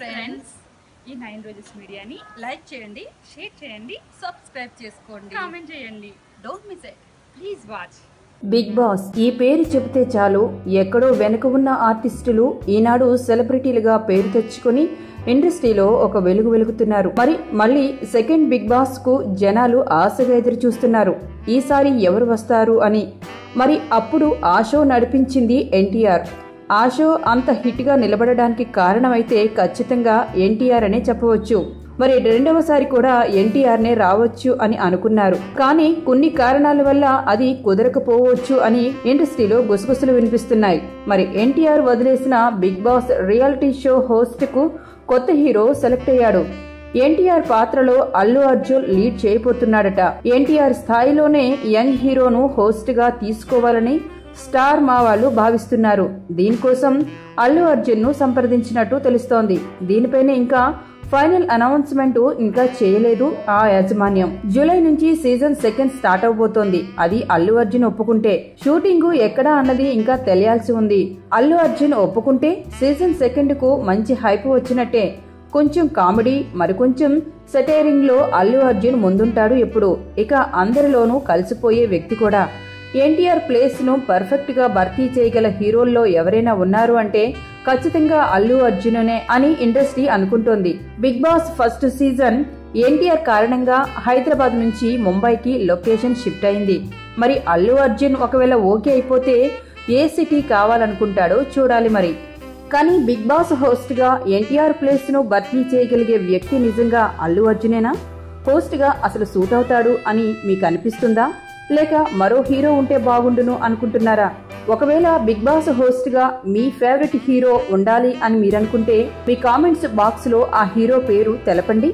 తేజస్ మీడియాని లైక్ చేయండి షేర్ చేయండి సబ్స్క్రైబ్ చేసుకోండి. కామెంట్ చేయండి. Don't miss it please watch Bigg Boss ఈ పేరు చెబితే చాలు ఎక్కడో వెనుక ఉన్న ఆర్టిస్టులు ఈనాడు సెలబ్రిటీలుగా పేరు తెచ్చుకొని ఇండస్ట్రీలో ఒక వెలుగు వెలుగుతున్నారు. మరి మళ్ళీ సెకండ్ బిగ్ బాస్కు జనాలు ఆశగా ఎదురు చూస్తున్నారు. ఈసారి ఎవరు వస్తారు అని. మరి అప్పుడు ఆ షో నడిపించింది ఎన్టీఆర్. ఆ షో అంత హిట్గా నిలబడడానికి కారణమైతే ఖచ్చితంగా ఎన్టీఆర్ అనే చెప్పవచ్చు. మరి రెండవసారి కూడా ఎన్టీఆర్నే రావచ్చు అని అనుకున్నారు. కానీ కొన్ని కారణాల వల్ల అది కుదరకపోవచ్చు అని ఇండస్ట్రీలో గుసగుసలు వినిపిస్తున్నాయి. మరి ఎన్టీఆర్ వదిలేసిన బిగ్ బాస్ రియాలిటీ షో హోస్ట్కు కొత్త హీరో సెలెక్ట్ అయ్యాడు. ఎన్టీఆర్ పాత్రలో అల్లు అర్జున్ లీడ్ చేయబోతున్నాడట. ఎన్టీఆర్ స్థాయిలోనే యంగ్ హీరోను హోస్ట్గా తీసుకోవాలని స్టార్ మా వాళ్ళు భావిస్తున్నారు. దీనికోసం అల్లు అర్జున్ను సంప్రదించినట్టు తెలుస్తోంది. దీనిపైన ఇంకా ఫైనల్ అనౌన్స్మెంట్ ఇంకా చేయలేదు ఆ యాజమాన్యం. జూలై నుంచి సీజన్ సెకండ్ స్టార్ట్ అవబోతోంది. అది అల్లు అర్జున్ ఒప్పుకుంటే షూటింగ్ ఎక్కడ అన్నది ఇంకా తెలియాల్సి ఉంది. అల్లు అర్జున్ ఒప్పుకుంటే సీజన్ సెకండ్కు మంచి హైప్ వచ్చినట్టే. కొంచెం కామెడీ మరికొంచెం సెటైరింగ్లో అల్లు అర్జున్ ముందుంటాడు ఎప్పుడు. ఇక అందరిలోనూ కలిసిపోయే వ్యక్తి కూడా. ఎన్టీఆర్ ప్లేస్ను పర్ఫెక్ట్గా భర్తీ చేయగల హీరోల్లో ఎవరైనా ఉన్నారు అంటే ఖచ్చితంగా అల్లు అర్జునునే అని industry అనుకుంటోంది. Bigg Boss first season NTR కారణంగా హైదరాబాద్ నుంచి ముంబైకి లొకేషన్ షిఫ్ట్ అయింది. మరి అల్లు అర్జున్ ఒకవేళ ఓకే అయిపోతే ఏ సిటీ కావాలనుకుంటాడో చూడాలి మరి. కానీ బిగ్ బాస్ హోస్ట్గా ఎన్టీఆర్ ప్లేస్ను భర్తీ చేయగలిగే వ్యక్తి నిజంగా అల్లు అర్జునేనా? హోస్ట్గా అసలు సూట్ అవుతాడు అని మీకు అనిపిస్తుందా? లేక మరో హీరో ఉంటే బాగుండును అనుకుంటున్నారా? ఒకవేళ బిగ్ బాస్ హోస్ట్గా మీ ఫేవరెట్ హీరో ఉండాలి అని మీరనుకుంటే మీ కామెంట్స్ బాక్స్లో ఆ హీరో పేరు తెలపండి.